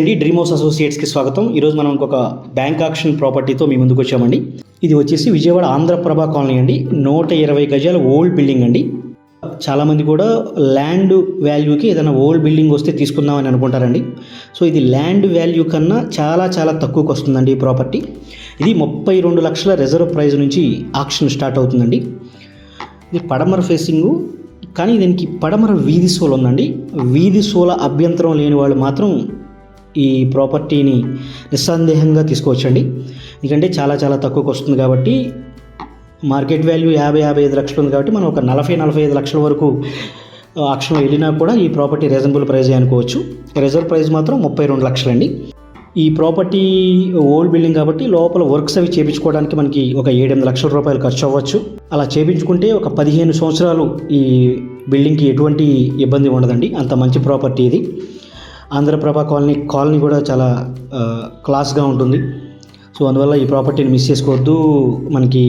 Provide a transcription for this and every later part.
అండి dream house అసోసియేట్స్కి స్వాగతం. ఈరోజు మనం ఇంకొక బ్యాంక్ ఆక్షన్ ప్రాపర్టీతో మీ ముందుకు వచ్చామండి. ఇది వచ్చేసి విజయవాడ ఆంధ్రప్రభ కాలనీ అండి. నూట ఇరవై గజాల ఓల్డ్ బిల్డింగ్ అండి. చాలామంది కూడా ల్యాండ్ వాల్యూకి ఏదైనా ఓల్డ్ బిల్డింగ్ వస్తే తీసుకుందామని అనుకుంటారండి. సో ఇది ల్యాండ్ వాల్యూ కన్నా చాలా చాలా తక్కువకి వస్తుందండి ఈ ప్రాపర్టీ ఇది ముప్పై రెండు లక్షల రిజర్వ్ ప్రైస్ నుంచి ఆక్షన్ స్టార్ట్ అవుతుందండి. ఇది పడమర ఫేసింగు కానీ దీనికి పడమర వీధి సోల ఉందండి. వీధి సోల అభ్యంతరం లేని వాళ్ళు మాత్రం ఈ ప్రాపర్టీని నిస్సందేహంగా తీసుకోవచ్చండి. ఎందుకంటే చాలా చాలా తక్కువకు వస్తుంది కాబట్టి మార్కెట్ వాల్యూ యాభై యాభై ఐదు లక్షలు ఉంది కాబట్టి మనం ఒక నలభై నలభై ఐదు లక్షల వరకు ఆక్షన్లో వెళ్ళినా కూడా ఈ ప్రాపర్టీ రీజనబుల్ ప్రైజ్ అనుకోవచ్చు. రిజర్వ్ ప్రైస్ మాత్రం ముప్పై రెండు లక్షలండి. ఈ ప్రాపర్టీ ఓల్డ్ బిల్డింగ్ కాబట్టి లోపల వర్క్స్ అవి చేయించుకోవడానికి మనకి ఒక ఏడెనిమిది లక్షల రూపాయలు ఖర్చు అవ్వచ్చు. అలా చేయించుకుంటే ఒక పదిహేను సంవత్సరాలు ఈ బిల్డింగ్కి ఎటువంటి ఇబ్బంది ఉండదండి. అంత మంచి ప్రాపర్టీ ఇది. ఆంధ్రప్రభ కాలనీ కాలనీ కూడా చాలా క్లాస్గా ఉంటుంది. సో అందువల్ల ఈ ప్రాపర్టీని మిస్ చేసుకోవద్దు. మనకి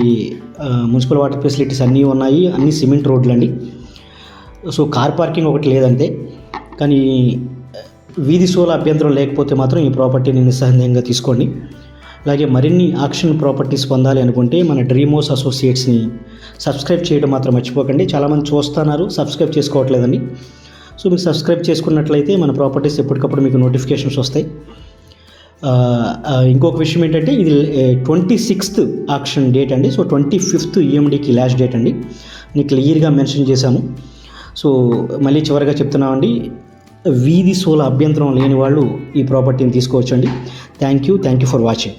మున్సిపల్ వాటర్ ఫెసిలిటీస్ అన్నీ ఉన్నాయి. అన్ని సిమెంట్ రోడ్లు అండి. సో కార్ పార్కింగ్ ఒకటి లేదంతే కానీ వీధి సోల అభ్యంతరం లేకపోతే మాత్రం ఈ ప్రాపర్టీని నిస్సందేహంగా తీసుకోండి. అలాగే మరిన్ని ఆక్షన్ ప్రాపర్టీస్ పొందాలి అనుకుంటే మన డ్రీమోస్ అసోసియేట్స్ని సబ్స్క్రైబ్ చేయడం మాత్రం మర్చిపోకండి. చాలామంది చూస్తున్నారు. సబ్స్క్రైబ్ చేసుకోవట్లేదండి. సో మీరు సబ్స్క్రైబ్ చేసుకున్నట్లయితే మన ప్రాపర్టీస్ ఎప్పటికప్పుడు మీకు నోటిఫికేషన్స్ వస్తాయి. ఇంకొక విషయం ఏంటంటే ఇది ట్వంటీ సిక్స్త్ ఆక్షన్ డేట్ అండి. సో ట్వంటీ ఫిఫ్త్ ఈఎండికి లాస్ట్ డేట్ అండి. నేను క్లియర్గా మెన్షన్ చేశాము సో మళ్ళీ చివరిగా చెప్తున్నామండి. వీధి సోల అభ్యంతరం లేని వాళ్ళు ఈ ప్రాపర్టీని తీసుకోవచ్చండి. Thank you thank you for watching